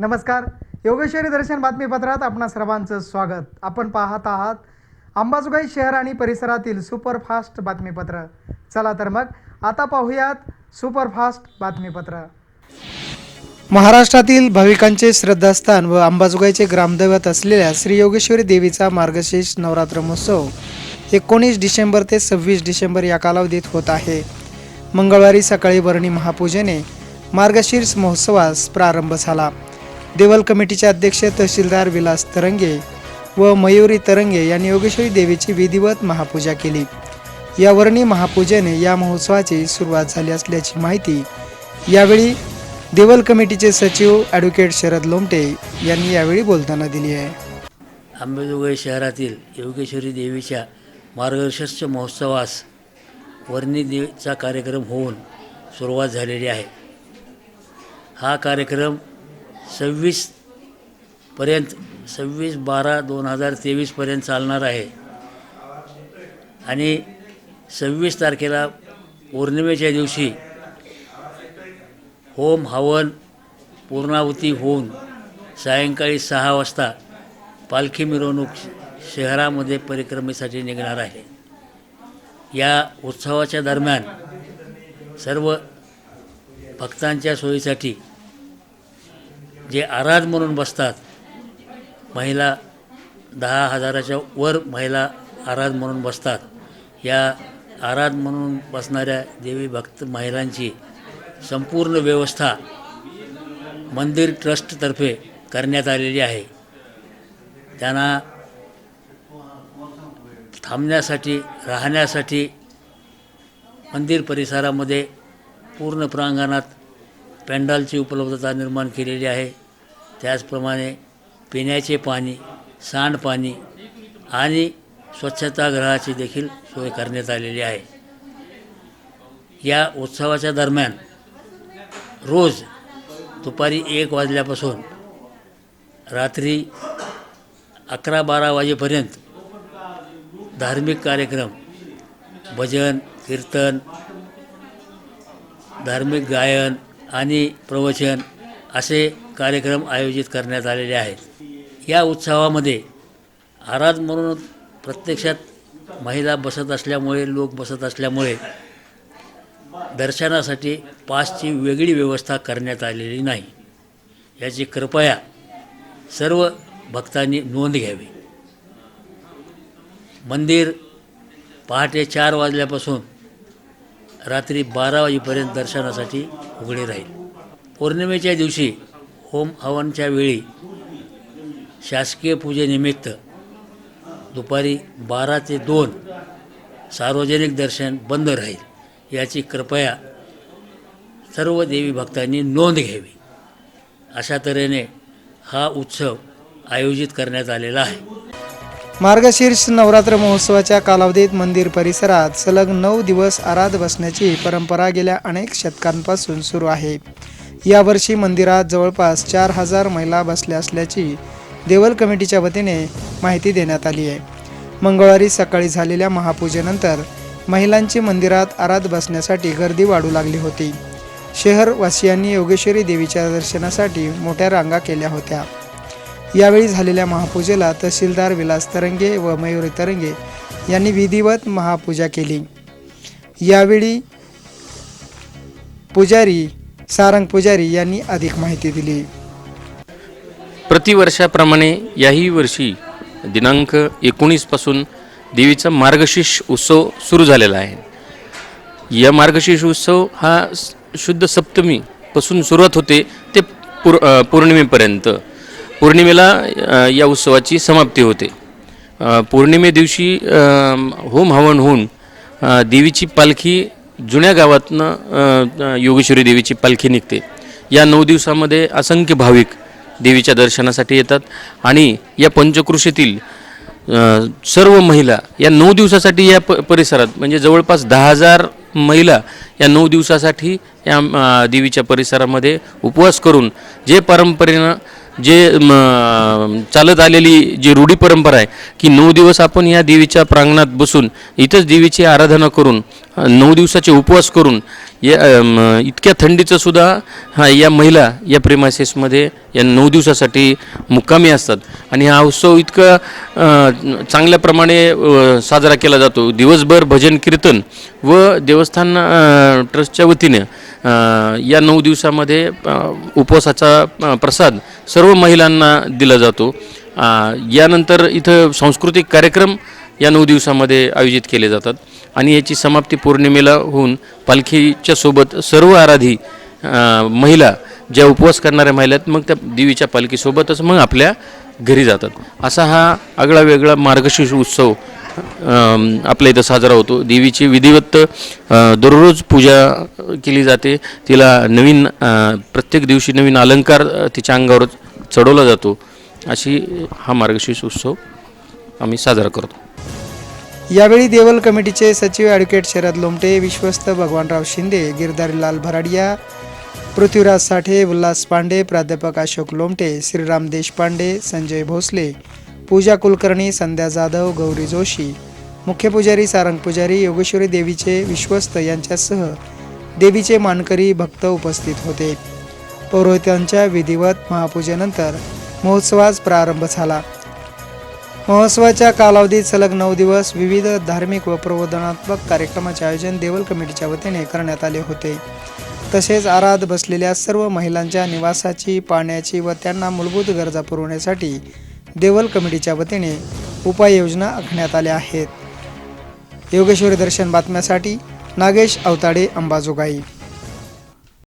नमस्कार. योगेश्वरी दर्शन बातमीपत्रात आपणा सर्वांचं स्वागत. आपण पाहत आहात अंबाजोगाई शहर आणि परिसरातील सुपरफास्ट बातमीपत्र. चला तर मग आता पाहूयात सुपरफास्ट बातमीपत्र. महाराष्ट्रातील भाविकांचे श्रद्धास्थान व अंबाजोगाईचे ग्रामदैवत असलेल्या श्री योगेश्वरी देवीचा मार्गशीर्ष नवरात्र महोत्सव एकोणीस डिसेंबर ते सव्वीस डिसेंबर या कालावधीत होत आहे. मंगळवारी सकाळी वर्णी महापूजेने मार्गशीर्ष महोत्सवास प्रारंभ झाला. देवल कमिटीचे अध्यक्ष तहसीलदार विलास तरंगे व मयुरी तरंगे यांनी योगेश्वरी देवीची विधिवत महापूजा केली. या वर्णी महापूजेने या महोत्सवाची सुरुवात झाली असल्याची माहिती यावेळी देवल कमिटीचे सचिव ॲडव्होकेट शरद लोमटे यांनी यावेळी बोलताना दिली आहे. अंबेजोगाई शहरातील योगेश्वरी देवीच्या मार्गशीर्ष महोत्सवास वर्णी देवीचा कार्यक्रम होऊन सुरुवात झालेली आहे. हा कार्यक्रम सव्वीस पर्यंत सव्वीस बारा दोन हजार तेवीसपर्यंत चालणार आहे. आणि सव्वीस तारखेला पौर्णिमेच्या दिवशी होम हवन पूर्णाहुती होऊन सायंकाळी सहा वाजता पालखी मिरवणूक शहरामध्ये परिक्रमेसाठी निघणार आहे. या उत्सवाच्या दरम्यान सर्व भक्तांच्या सोयीसाठी जे आराध म्हणून बसतात महिला दहा हजाराच्या वर महिला आराध म्हणून बसतात. या आराध म्हणून बसणाऱ्या देवी भक्त महिलांची संपूर्ण व्यवस्था मंदिर ट्रस्टतर्फे करण्यात आलेली आहे. त्यांना थांबण्यासाठी राहण्यासाठी मंदिर परिसरामध्ये पूर्ण प्रांगणात पेंडॉलची उपलब्धता निर्माण केलेली आहे. त्याचप्रमाणे पिण्याचे पाणी सांडपाणी आणि स्वच्छतागृहाची देखील सोय करण्यात आलेली आहे. या उत्सवाच्या दरम्यान रोज दुपारी एक वाजल्यापासून रात्री अकरा बारा वाजेपर्यंत धार्मिक कार्यक्रम भजन कीर्तन धार्मिक गायन आणि प्रवचन असे कार्यक्रम आयोजित करण्यात आलेले आहेत. या उत्सवामध्ये आराध म्हणून प्रत्यक्षात महिला बसत असल्यामुळे लोक बसत असल्यामुळे दर्शनासाठी पासची वेगळी व्यवस्था करण्यात आलेली नाही. याची कृपया सर्व भक्तांनी नोंद घ्यावी. मंदिर पहाटे चार वाजल्यापासून रात्री बारा वाजेपर्यंत दर्शनासाठी उघडे राहील. पौर्णिमेच्या दिवशी होम हवनच्या वेळी शासकीय पूजेनिमित्त दुपारी बारा ते दोन सार्वजनिक दर्शन बंद राहील. याची कृपया सर्व देवी भक्तांनी नोंद घ्यावी. अशा तऱ्हेने हा उत्सव आयोजित करण्यात आलेला आहे. मार्गशीर्ष नवरात्र महोत्सवाच्या कालावधीत मंदिर परिसरात सलग नऊ दिवस आराध बसण्याची परंपरा गेल्या अनेक शतकांपासून सुरू आहे. यावर्षी मंदिरात जवळपास चार हजार महिला बसल्या असल्याची देवल कमिटीच्या वतीने माहिती देण्यात आली आहे. मंगळवारी सकाळी झालेल्या महापूजेनंतर महिलांची मंदिरात आराध बसण्यासाठी गर्दी वाढू लागली होती. शहरवासियांनी योगेश्वरी देवीच्या दर्शनासाठी मोठ्या रांगा केल्या होत्या. यावेळी झालेल्या महापूजेला तहसीलदार विलास तरंगे व मयुरी तरंगे यांनी विधिवत महापूजा केली. यावेळी पुजारी सारंग पुजारी यांनी अधिक माहिती दिली. प्रतिवर्षाप्रमाणे याही वर्षी दिनांक एकोणीसपासून देवीचा मार्गशीर्ष उत्सव सुरू झालेला आहे. या मार्गशीर्ष उत्सव हा शुद्ध सप्तमीपासून सुरुवात होते ते पूर पौर्णिमेपर्यंत. पौर्णिमेला या उत्सवाची समाप्ती होते. पौर्णिमे दिवशी होम हवन होऊन देवीची पालखी जुन्या गावातनं योगेश्वरी देवीची पालखी निघते. या नऊ दिवसामध्ये असंख्य भाविक देवीच्या दर्शनासाठी येतात आणि या पंचकृषीतील सर्व महिला या नऊ दिवसासाठी या प परिसरात म्हणजे जवळपास दहा हजार महिला या नऊ दिवसासाठी या देवीच्या परिसरामध्ये उपवास करून जे परंपरेनं जे म, चालत आलेली जी रूढी परंपरा आहे की नऊ दिवस आपण या देवीच्या प्रांगणात बसून इथंच देवीची आराधना करून नऊ दिवसाचे उपवास करून या इतक्या थंडीचं सुद्धा हा या महिला या प्रेमासेसमध्ये या नऊ दिवसासाठी मुक्कामी असतात. आणि हा उत्सव इतका चांगल्याप्रमाणे चांगल्या प्रमाणे साजरा केला जातो. दिवसभर भजन कीर्तन व देवस्थान ट्रस्टच्या वतीने या नऊ दिवसामध्ये उपवासाचा प्रसाद सर्व महिलांना दिला जातो. यानंतर इथं सांस्कृतिक कार्यक्रम या नऊ दिवसामध्ये आयोजित केले जातात. आणि याची समाप्ती पौर्णिमेला होऊन पालखीच्या सोबत सर्व आराधी महिला ज्या उपवास करणाऱ्या महिला आहेत मग त्या देवीच्या पालखीसोबतच मग आपल्या घरी जातात. असा हा आगळा वेगळा मार्गशीर्ष उत्सव आपल्या इथं साजरा होतो. देवीची विधिवत दररोज पूजा केली जाते. तिला नवीन प्रत्येक दिवशी नवीन अलंकार तिच्या अंगावर चढवला जातो. अशी हा मार्गशीर्ष उत्सव आम्ही साजरा करतो. यावेळी देवल कमिटीचे सचिव ॲडव्होकेट शरद लोमटे विश्वस्त भगवानराव शिंदे गिरधारीलाल भराडिया पृथ्वीराज साठे उल्हास पांडे प्राध्यापक अशोक लोमटे श्रीराम देशपांडे संजय भोसले पूजा कुलकर्णी संध्या जाधव गौरी जोशी मुख्य पुजारी सारंग पुजारी योगेश्वरी देवीचे विश्वस्त यांच्यासह देवीचे मानकरी भक्त उपस्थित होते. पौरोहित्यांच्या विधिवत महापूजेनंतर महोत्सवास प्रारंभ झाला. महोत्सवाच्या कालावधीत सलग नऊ दिवस विविध धार्मिक व प्रबोधनात्मक कार्यक्रमाचे आयोजन देवल कमिटीच्या वतीने करण्यात आले होते. तसेच आराध बसलेल्या सर्व महिलांच्या निवासाची पाण्याची व त्यांना मूलभूत गरजा पुरवण्यासाठी देवल कमिटीच्या वतीने उपाययोजना आखण्यात आल्या आहेत. योगेश्वरी दर्शन बातम्यासाठी नागेश अवताडे अंबाजोगाई.